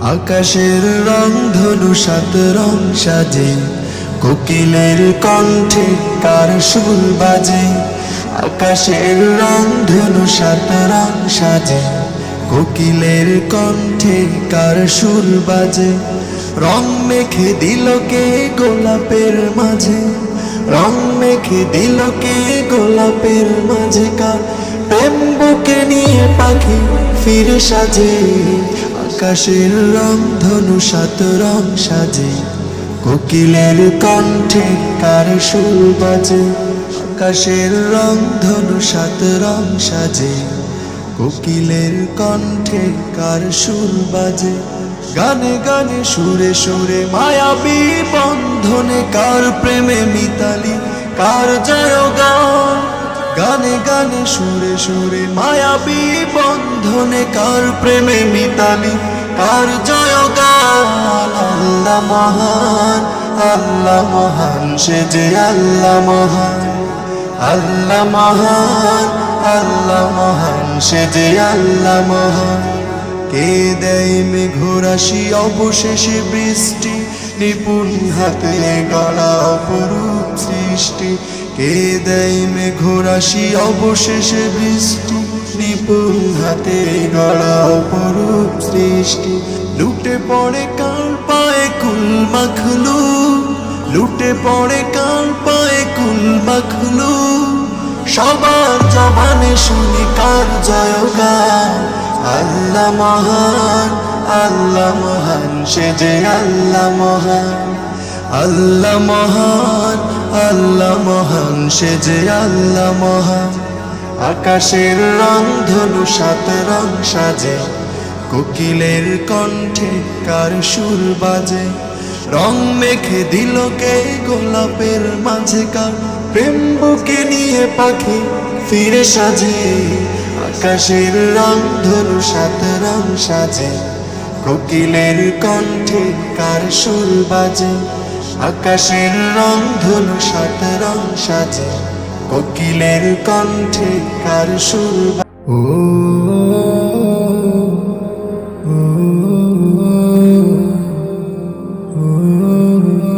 আকাশের রং ধনু সাত রং সাজে, কোকিলের কণ্ঠে কার সুর বাজে। আকাশের রং ধনু সাত রং সাজে, কোকিলের কণ্ঠে কার সুর বাজে। রং মেখে দিল কে গোলাপের মাঝে, রং মেখে দিল কে গোলাপের মাঝে। কার প্রেম বুকে নিয়ে পাখি ফিরে সাজে আকাশের রং, ধনু সাত রং সাজে। কোকিলের কণ্ঠে কার সুর বাজে? আকাশের রং, ধনু সাত রং সাজে। কোকিলের কণ্ঠে কার সুর বাজে? গানে গানে সুরে সুরে মায়াবী বন্ধনে কার প্রেমে মিতালি? কার জয় গান গানে গানে সুরে সুরে মায়াবী বন্ধনে কার প্রেমে মিতালি, কার জয় আল্লাহ মহান আল্লাহ মহান, সে যে আল্লাহ মহান। আল্লাহ মহান আল্লাহ মহান, সে যে আল্লাহ মহান। কে দেয় মেঘরাশি, অবশেষে বৃষ্টি, নিপুণ হাতে গলা অপরূপ সৃষ্টি। কে দেয় মেঘরাশি, অবশেষে বৃষ্টি নিপুণ হাতে গড়া অপরূপ সৃষ্টি। লুটে পড়ে কার পায়ে কুল মাখলু, লুটে পড়ে কার পায়ে কুল মাখলু। সবার জবানে শুনি কার জয়গান, আল্লাহ মহান আল্লাহ মহান, সে যে আল্লাহ মহান। আল্লাহ মহান আল্লাহ মহান, সে যে আল্লাহ মহান। আকাশের রং ধনু, সাত রং সাজে। কোকিলের কণ্ঠে কার সুর বাজে? রং মেখে দিল কে গোলাপের মাঝে কার? প্রেম বুকে নিয়ে পাখি ফিরে সাজে। আকাশের রং ধনু, সাত রং সাজে। কোকিলের কণ্ঠে কার সুর বাজে? আকাশের রং ধুলো সাত রং সাজে কোকিলের কণ্ঠে কার সুর ও Oh